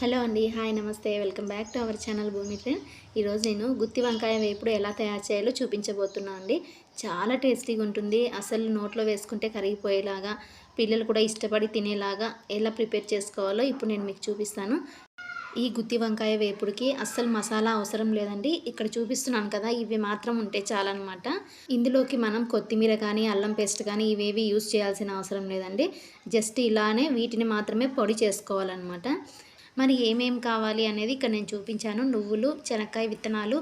Hello అండి hi నమస్తే. Welcome back to our channel Bhoomi ఈరోజు నేను గుత్తి వంకాయ వేపుడు ఎలా తయారు చేయాలో చూపించబోతున్నాను అండి. చాలా టేస్టీగా ఉంటుంది. అసలు నోట్లో వేసుకుంటే కరిగిపోయేలాగా పిల్లలు కూడా ఇష్టపడి తినేలాగా ఎలా ప్రిపేర్ చేసుకోవాలో ఇప్పుడు నేను మీకు చూపిస్తాను. ఈ గుత్తి వంకాయ వేపుడికి అస్సలు మసాలా అవసరం లేదండి. ఇక్కడ చూపిస్తున్నాను కదా ఇవి మాత్రం ఉంటే చాలన్నమాట. ఇందులోకి మనం కొత్తిమీర కానీ అల్లం పేస్ట్ కానీ ఇవేవి యూజ్ చేయాల్సిన అవసరం లేదండి. జస్ట్ ఇలానే వీటిని మాత్రమే పొడి చేసుకోవాలన్నమాట. మరి ఏమేం కావాలి అనేది ఇక్కడ నేను చూపించాను. నువ్వులు శనక్కాయ విత్తనాలు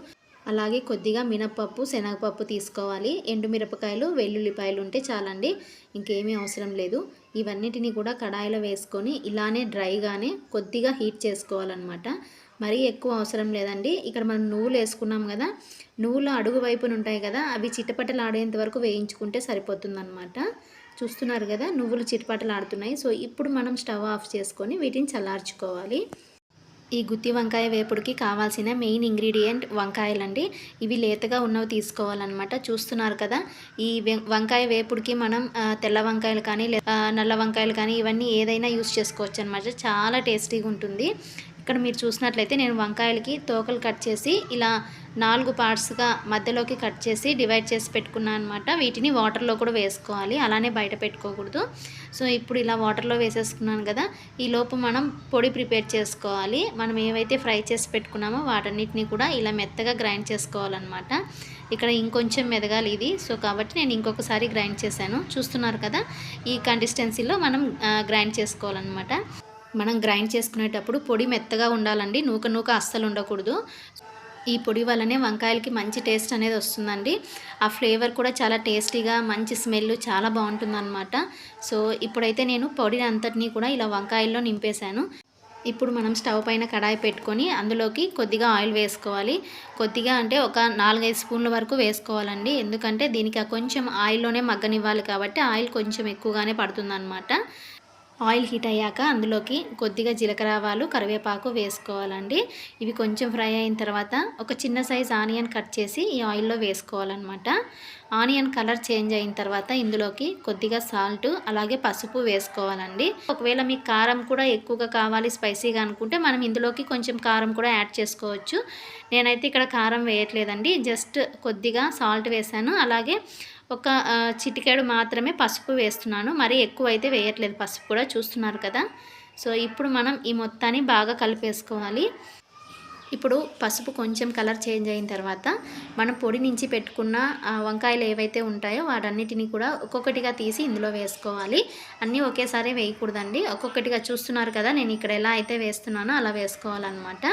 అలాగే కొద్దిగా మినప్పప్పు శనగపప్పు తీసుకోవాలి. ఎండుమిరపకాయలు వెల్లుల్లిపాయలు ఉంటే చాలండి. ఇంకేమీ అవసరం లేదు. ఇవన్నిటిని కూడా కడాయిలో వేసుకొని ఇలానే డ్రైగానే కొద్దిగా హీట్ చేసుకోవాలన్నమాట. మరీ ఎక్కువ అవసరం లేదండి. ఇక్కడ మనం నువ్వులు వేసుకున్నాం కదా నువ్వులు అడుగు వైపున ఉంటాయి కదా అవి చిటపటలు ఆడేంత వరకు వేయించుకుంటే సరిపోతుందన్నమాట. చూస్తున్నారు కదా నువ్వులు చిటపటలు ఆడుతున్నాయి. సో ఇప్పుడు మనం స్టవ్ ఆఫ్ చేసుకొని వీటిని చల్లార్చుకోవాలి. ఈ గుత్తి వంకాయ వేపుడికి కావాల్సిన మెయిన్ ఇంగ్రీడియంట్ వంకాయలండి. ఇవి లేతగా ఉన్నవి తీసుకోవాలన్నమాట. చూస్తున్నారు కదా ఈ వంకాయ వేపుడికి మనం తెల్ల వంకాయలు కానీ నల్ల వంకాయలు కానీ ఇవన్నీ ఏదైనా యూస్ చేసుకోవచ్చు అనమాట చాలా టేస్టీగా ఉంటుంది ఇక్కడ మీరు చూసినట్లయితే నేను వంకాయలకి తోకలు కట్ చేసి ఇలా నాలుగు పార్ట్స్గా మధ్యలోకి కట్ చేసి డివైడ్ చేసి పెట్టుకున్నాను అనమాట వీటిని వాటర్లో కూడా వేసుకోవాలి. అలానే బయట పెట్టుకోకూడదు. సో ఇప్పుడు ఇలా వాటర్లో వేసేసుకున్నాను కదా ఈ లోపు మనం పొడి ప్రిపేర్ చేసుకోవాలి. మనం ఏవైతే ఫ్రై చేసి పెట్టుకున్నామో వాటన్నిటిని కూడా ఇలా మెత్తగా గ్రైండ్ చేసుకోవాలన్నమాట. ఇక్కడ ఇంకొంచెం మెదగాలి ఇది. సో కాబట్టి నేను ఇంకొకసారి గ్రైండ్ చేశాను. చూస్తున్నారు కదా ఈ కన్సిస్టెన్సీలో మనం గ్రైండ్ చేసుకోవాలన్నమాట. మనం గ్రైండ్ చేసుకునేటప్పుడు పొడి మెత్తగా ఉండాలండి. నూక నూక అస్సలు ఉండకూడదు. ఈ పొడి వల్లనే వంకాయలకి మంచి టేస్ట్ అనేది వస్తుందండి. ఆ ఫ్లేవర్ కూడా చాలా టేస్టీగా మంచి స్మెల్ చాలా బాగుంటుందన్నమాట. సో ఇప్పుడైతే నేను పొడి అంతటినీ కూడా ఇలా వంకాయల్లో నింపేశాను. ఇప్పుడు మనం స్టవ్ పైన కడాయి పెట్టుకొని అందులోకి కొద్దిగా ఆయిల్ వేసుకోవాలి. కొద్దిగా అంటే ఒక నాలుగైదు స్పూన్ల వరకు వేసుకోవాలండి. ఎందుకంటే దీనికి కొంచెం ఆయిల్లోనే మగ్గనివ్వాలి కాబట్టి ఆయిల్ కొంచెం ఎక్కువగానే పడుతుందన్నమాట. ఆయిల్ హీట్ అయ్యాక అందులోకి కొద్దిగా జీలకర్ర ఆవాలు కరివేపాకు వేసుకోవాలండి. ఇవి కొంచెం ఫ్రై అయిన తర్వాత ఒక చిన్న సైజ్ ఆనియన్ కట్ చేసి ఈ ఆయిల్లో వేసుకోవాలన్నమాట. ఆనియన్ కలర్ చేంజ్ అయిన తర్వాత ఇందులోకి కొద్దిగా సాల్ట్ అలాగే పసుపు వేసుకోవాలండి. ఒకవేళ మీకు కారం కూడా ఎక్కువగా కావాలి స్పైసీగా అనుకుంటే మనం ఇందులోకి కొంచెం కారం కూడా యాడ్ చేసుకోవచ్చు. నేనైతే ఇక్కడ కారం వేయట్లేదండి జస్ట్ కొద్దిగా సాల్ట్ వేసాను అలాగే ఒక చిటికెడు మాత్రమే పసుపు వేస్తున్నాను. మరి ఎక్కువ అయితే వేయట్లేదు. పసుపు కూడా చూస్తున్నారు కదా. సో ఇప్పుడు మనం ఈ మొత్తాన్ని బాగా కలిపేసుకోవాలి. ఇప్పుడు పసుపు కొంచెం కలర్ చేంజ్ అయిన తర్వాత మనం పొడి నుంచి పెట్టుకున్న వంకాయలు ఏవైతే ఉంటాయో వాటన్నిటిని కూడా ఒక్కొక్కటిగా తీసి ఇందులో వేసుకోవాలి. అన్నీ ఒకేసారి వేయకూడదండి. ఒక్కొక్కటిగా చూస్తున్నారు కదా. నేను ఇక్కడ ఎలా అయితే వేస్తున్నానో అలా వేసుకోవాలన్నమాట.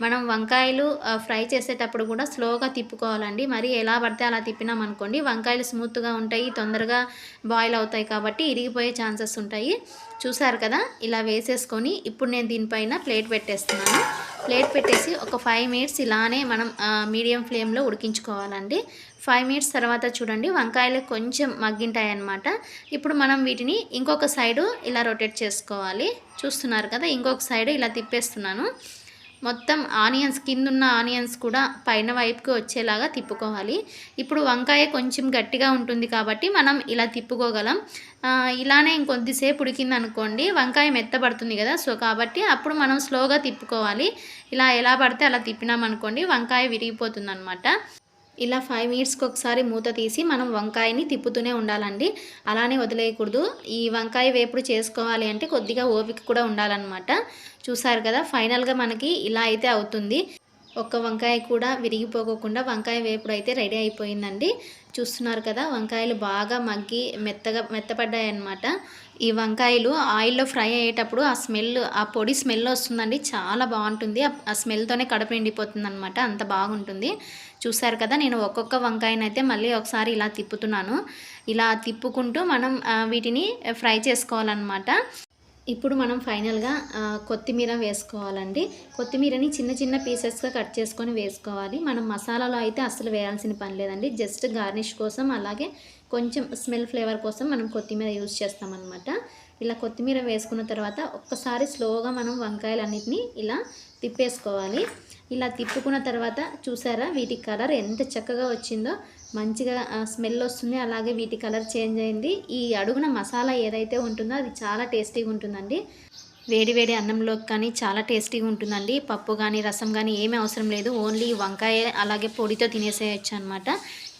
మనం వంకాయలు ఫ్రై చేసేటప్పుడు కూడా స్లోగా తిప్పుకోవాలండి. మరి ఎలా పడితే అలా తిప్పినాం అనుకోండి వంకాయలు స్మూత్గా ఉంటాయి తొందరగా బాయిల్ అవుతాయి కాబట్టి ఇరిగిపోయే ఛాన్సెస్ ఉంటాయి. చూసారు కదా? ఇలా వేసేసుకొని ఇప్పుడు నేను దీనిపైన ప్లేట్ పెట్టేస్తున్నాను. ప్లేట్ పెట్టేసి ఒక ఫైవ్ మినిట్స్ ఇలానే మనం మీడియం ఫ్లేమ్లో ఉడికించుకోవాలండి. ఫైవ్ మినిట్స్ తర్వాత చూడండి వంకాయలు కొంచెం మగ్గింటాయన్నమాట. ఇప్పుడు మనం వీటిని ఇంకొక సైడు ఇలా రొటేట్ చేసుకోవాలి. చూస్తున్నారు కదా? ఇంకొక సైడు ఇలా తిప్పేస్తున్నాను. మొత్తం ఆనియన్స్ కింద ఉన్న ఆనియన్స్ కూడా పైన వైపుకి వచ్చేలాగా తిప్పుకోవాలి. ఇప్పుడు వంకాయ కొంచెం గట్టిగా ఉంటుంది కాబట్టి మనం ఇలా తిప్పుకోగలం. ఇలానే ఇంకొద్దిసేపు ఉడికింది అనుకోండి వంకాయ మెత్తబడుతుంది కదా సో కాబట్టి అప్పుడు మనం స్లోగా తిప్పుకోవాలి. ఇలా ఎలా పడితే అలా తిప్పినామనుకోండి వంకాయ విరిగిపోతుంది అనమాట ఇలా ఫైవ్ మినిట్స్కి ఒకసారి మూత తీసి మనం వంకాయని తిప్పుతూనే ఉండాలండి. అలానే వదిలేయకూడదు. ఈ వంకాయ వేపుడు చేసుకోవాలి అంటే కొద్దిగా ఓపిక కూడా ఉండాలన్నమాట. చూసారు కదా ఫైనల్గా మనకి ఇలా అయితే అవుతుంది. ఒక్క వంకాయ కూడా విరిగిపోకుండా వంకాయ వేపుడు అయితే రెడీ అయిపోయిందండి. చూస్తున్నారు కదా వంకాయలు బాగా మగ్గి మెత్తగా మెత్తపడ్డాయి అన్నమాట ఈ వంకాయలు ఆయిల్లో ఫ్రై అయ్యేటప్పుడు ఆ స్మెల్ ఆ పొడి స్మెల్ వస్తుందండి. చాలా బాగుంటుంది. ఆ స్మెల్తోనే కడుపు నిండిపోతుంది అనమాట అంత బాగుంటుంది. చూసారు కదా నేను ఒక్కొక్క వంకాయనైతే మళ్ళీ ఒకసారి ఇలా తిప్పుతున్నాను. ఇలా తిప్పుకుంటూ మనం వీటిని ఫ్రై చేసుకోవాలన్నమాట. ఇప్పుడు మనం ఫైనల్గా కొత్తిమీర వేసుకోవాలండి. కొత్తిమీరని చిన్న చిన్న పీసెస్గా కట్ చేసుకొని వేసుకోవాలి. మనం మసాలాలో అయితే అస్సలు వేయాల్సిన పని లేదండి. జస్ట్ గార్నిష్ కోసం అలాగే కొంచెం స్మెల్ ఫ్లేవర్ కోసం మనం కొత్తిమీర యూజ్ చేస్తామన్నమాట. ఇలా కొత్తిమీర వేసుకున్న తర్వాత ఒక్కసారి స్లోగా మనం వంకాయలన్నిటిని ఇలా తిప్పేసుకోవాలి. ఇలా తిప్పుకున్న తర్వాత చూసారా వీటి కలర్ ఎంత చక్కగా వచ్చిందో? మంచిగా స్మెల్ వస్తుంది. అలాగే వీటి కలర్ చేంజ్ అయింది. ఈ అడుగున మసాలా ఏదైతే ఉంటుందో అది చాలా టేస్టీగా ఉంటుందండి. వేడివేడి అన్నంలోకి కానీ చాలా టేస్టీగా ఉంటుందండి. పప్పు కానీ రసం కానీ ఏమీ అవసరం లేదు. ఓన్లీ వంకాయ అలాగే పొడితో తినేసేయచ్చు అనమాట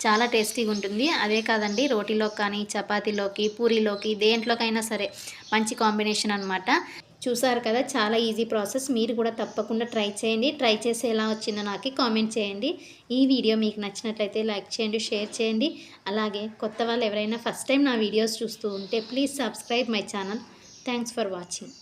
చాలా టేస్టీగా ఉంటుంది. అదే కాదండి రోటీలోకి కానీ చపాతీలోకి పూరీలోకి దేంట్లోకైనా సరే మంచి కాంబినేషన్ అనమాట చూసారు కదా చాలా ఈజీ ప్రాసెస్. మీరు కూడా తప్పకుండా ట్రై చేయండి. ట్రై చేసి ఎలా వచ్చిందో నాకు కామెంట్ చేయండి. ఈ వీడియో మీకు నచ్చినట్లయితే లైక్ చేయండి షేర్ చేయండి. అలాగే కొత్త వాళ్ళు ఎవరైనా ఫస్ట్ టైం నా వీడియోస్ చూస్తూ ఉంటే please subscribe my channel. Thanks for watching.